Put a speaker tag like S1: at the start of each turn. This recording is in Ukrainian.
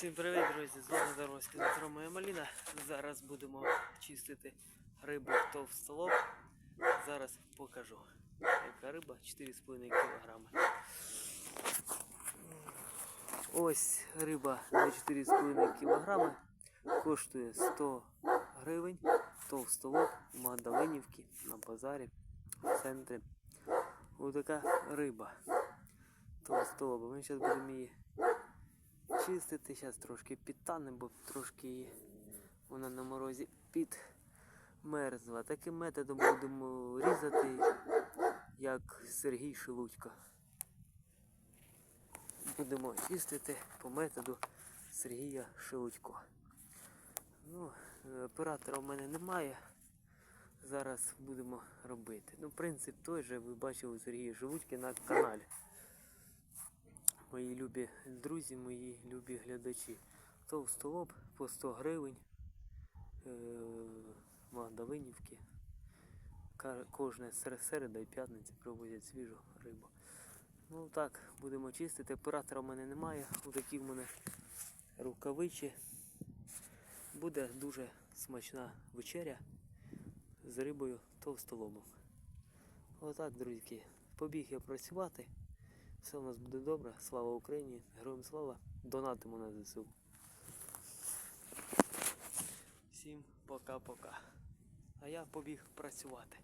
S1: Всім привіт, друзі! З вами Дорозький Дмитро Моя Маліна. Зараз будемо чистити рибу товстолоб. Зараз покажу. Яка риба 4,5 кг. Ось риба на 4,5 кг. Коштує 100 гривень. Товстолоб у Магдалинівки на базарі в центрі. Ось така риба. Товстолоба. Ми зараз будемо її чистити. Зараз трошки підтане, бо трошки вона на морозі підмерзла. Таким методом будемо різати, як Сергій Шелудько. Будемо чистити по методу Сергія Шелудько. Ну, оператора в мене немає. Зараз будемо робити. Ну, принцип той же ви бачили у Сергія Шелудьки на каналі мої любі друзі, мої любі глядачі. Товстолоб по 100 гривень. Е, Магдалинівки. Ка- Кожне сер- середа і п'ятниця привозять свіжу рибу. Ну так, будемо чистити. Оператора в мене немає. Отакі в мене рукавичі. Буде дуже смачна вечеря з рибою товстолобом. Отак, друзі, побіг я працювати. Все у нас буде добре. Слава Україні! Героям слава! Донатимо на ЗСУ. Всім пока-пока. А я побіг працювати.